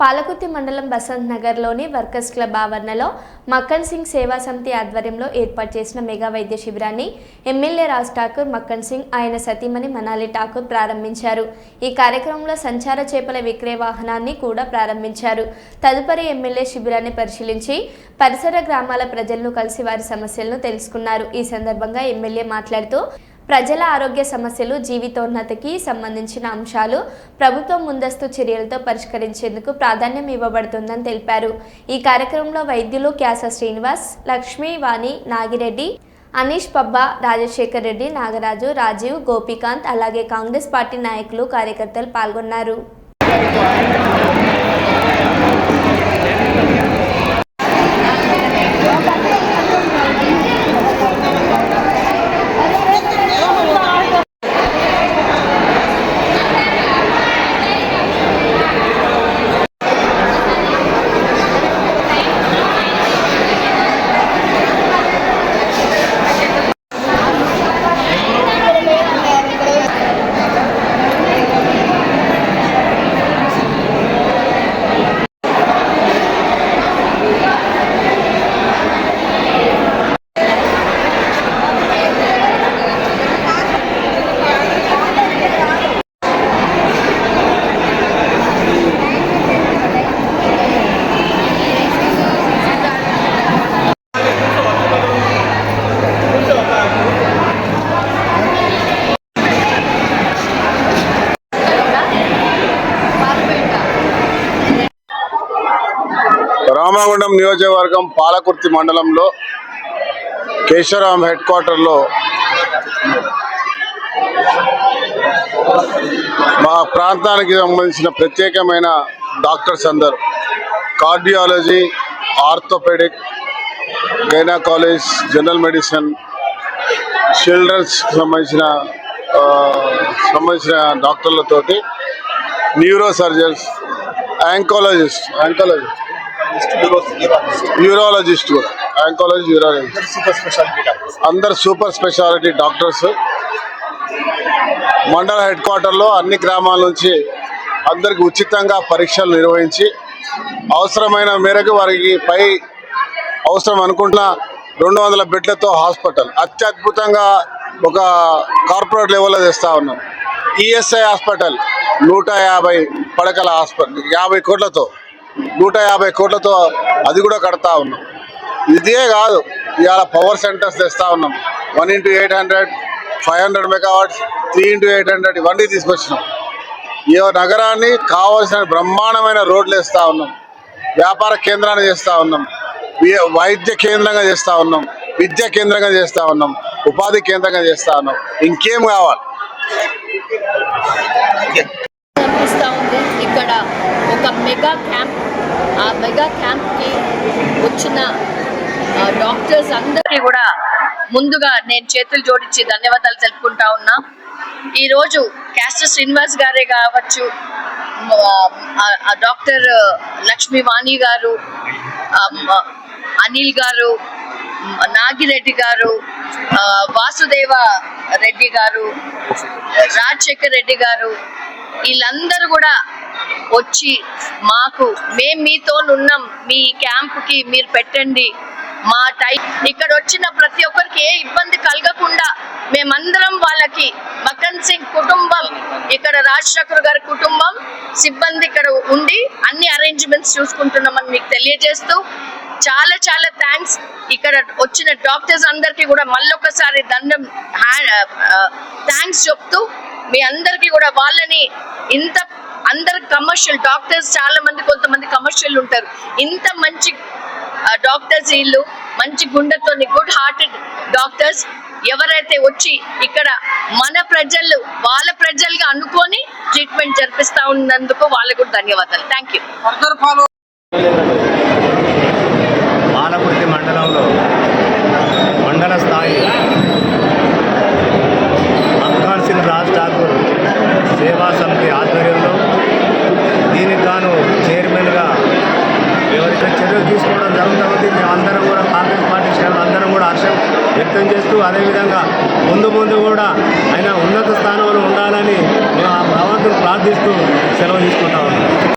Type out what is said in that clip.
పాలకుర్తి మండలం బసంత్ నగర్లోని workers club ఆవరణలో మక్కన్ సింగ్ సేవా సమితి ఆధ్వర్యంలో ఏర్పాటు చేసిన మెగా వైద్య శిబిరాన్ని ఎమ్మెల్యే రాజ్ ఠాకూర్ మక్కన్ సింగ్ ఆయన సతీమణి మనాలి ఠాకూర్ ప్రారంభించారు. ఈ కార్యక్రమంలో సంచార చేపల విక్రయ వాహనాన్ని కూడా ప్రారంభించారు. తదుపరి ఎమ్మెల్యే శిబిరాన్ని పరిశీలించి పరిసర గ్రామాల ప్రజలను కలిసి వారి సమస్యలను తెలుసుకున్నారు. ఈ సందర్భంగా ఎమ్మెల్యే మాట్లాడుతూ ప్రజల ఆరోగ్య సమస్యలు జీవితోన్నతికి సంబంధించిన అంశాలు ప్రభుత్వం ముందస్తు చర్యలతో పరిష్కరించేందుకు ప్రాధాన్యం ఇవ్వబడుతుందని తెలిపారు. ఈ కార్యక్రమంలో వైద్యులు క్యాస శ్రీనివాస్ లక్ష్మీ వాణి నాగిరెడ్డి అనీష్ పబ్బా రాజశేఖర్ రెడ్డి నాగరాజు రాజీవ్ గోపీకాంత్ అలాగే కాంగ్రెస్ పార్టీ నాయకులు కార్యకర్తలు పాల్గొన్నారు. రామగుండం నియోజకవర్గం పాలకుర్తి మండలంలో కేశవరామ్ హెడ్ క్వార్టర్లో మా ప్రాంతానికి సంబంధించిన ప్రత్యేకమైన డాక్టర్స్ అందరు. Cardiology orthopaedic gynaecology general medicine children's సంబంధించిన సంబంధించిన డాక్టర్లతోటి న్యూరో సర్జన్స్ యాంకాలజిస్ట్ యాంకాలజిస్ట్ కూడా సూపర్ స్పెషాలిటీ డాక్టర్స్. అందరు సూపర్ స్పెషాలిటీ డాక్టర్స్. మండల హెడ్ క్వార్టర్లో అన్ని గ్రామాల నుంచి అందరికి ఉచితంగా పరీక్షలు నిర్వహించి అవసరమైన మేరకు వారికి పై అవసరం అనుకుంటున్న రెండు వందల బెడ్లతో హాస్పిటల్. అత్యద్భుతంగా ఒక కార్పొరేట్ లెవెల్లో తెస్తా ఉన్నాం. ఈఎస్ఐ హాస్పిటల్ నూట యాభై పడకల హాస్పిటల్ యాభై కోట్లతో. నూట యాభై కోట్లతో అది కూడా కడతా ఉన్నాం. ఇదే కాదు ఇవాళ పవర్ సెంటర్స్ తెస్తా ఉన్నాం. One into eight hundred five hundred megawatts three into eight hundred ఇవన్నీ తీసుకొచ్చినాం. ఈ నగరాన్ని కావాల్సిన బ్రహ్మాండమైన రోడ్లు వేస్తూ ఉన్నాం. వ్యాపార కేంద్రాన్ని చేస్తూ ఉన్నాం. వైద్య కేంద్రంగా చేస్తూ ఉన్నాం. విద్యా కేంద్రంగా చేస్తూ ఉన్నాం. ఉపాధి కేంద్రంగా చేస్తా ఉన్నాం. ఇంకేం కావాలి? ఇక్కడ ఒక మెగా క్యాంప్ ఆ మెగా క్యాంప్కి వచ్చిన డాక్టర్స్ అందరికీ కూడా ముందుగా నేను చేతులు జోడించి ధన్యవాదాలు తెలుపుకుంటా ఉన్నా. ఈరోజు క్యాస్టర్ శ్రీనివాస్ గారే కావచ్చు ఆ, డాక్టర్ లక్ష్మీ వాణి గారు అనిల్ గారు నాగిరెడ్డి గారు వాసుదేవ రెడ్డి గారు రాజశేఖర్ రెడ్డి గారు వీళ్ళందరూ కూడా వచ్చి మాకు మేము మీతో ఉన్నాం మీ క్యాంప్కి మీరు పెట్టండి. మా టైం ఇక్కడ వచ్చిన ప్రతి ఒక్కరికి ఏ ఇబ్బంది కలగకుండా మేమందరం వాళ్ళకి మకన్ సింగ్ కుటుంబం ఇక్కడ రాజ్ గారి కుటుంబం సిబ్బంది ఇక్కడ ఉండి అన్ని అరేంజ్మెంట్స్ చూసుకుంటున్నామని మీకు తెలియజేస్తూ చాలా చాలా థ్యాంక్స్ ఇక్కడ వచ్చిన డాక్టర్స్ అందరికీ కూడా మళ్ళొకసారి దండం థ్యాంక్స్ చెప్తూ మీ అందరికీ కూడా వాళ్ళని ఇంత కమర్షియల్ డాక్టర్స్ చాలా మంది కొంతమంది కమర్షియల్ ఉంటారు. ఇంత మంచి డాక్టర్స్ వీళ్ళు మంచి గుండెతో గుడ్ హార్టెడ్ డాక్టర్స్ ఎవరైతే వచ్చి ఇక్కడ మన ప్రజలు వాళ్ళ ప్రజలుగా అనుకొని ట్రీట్మెంట్ జరిపిస్తా ఉన్నందుకు వాళ్ళకు ధన్యవాదాలు. థ్యాంక్ యూ పాలకుర్తి మండలంలో మండల స్థాయి అఫ్ఘాన్ సింగ్ రాజ్ ఠాకూర్ సేవా సమితి ఆధ్వర్యంలో దీనికి గాను చైర్మన్గా ఎవరైతే చర్యలు తీసుకోవడం జరుగుతూ ఉంది మేము అందరం కూడా కాంగ్రెస్ పార్టీ శ్రేణులు అందరం కూడా హర్షం వ్యక్తం చేస్తూ అదేవిధంగా ముందు ముందు కూడా ఆయన ఉన్నత స్థానంలో ఉండాలని మేము ఆ భగవంతుని ప్రార్థిస్తూ సెలవు తీసుకుంటా ఉన్నాం.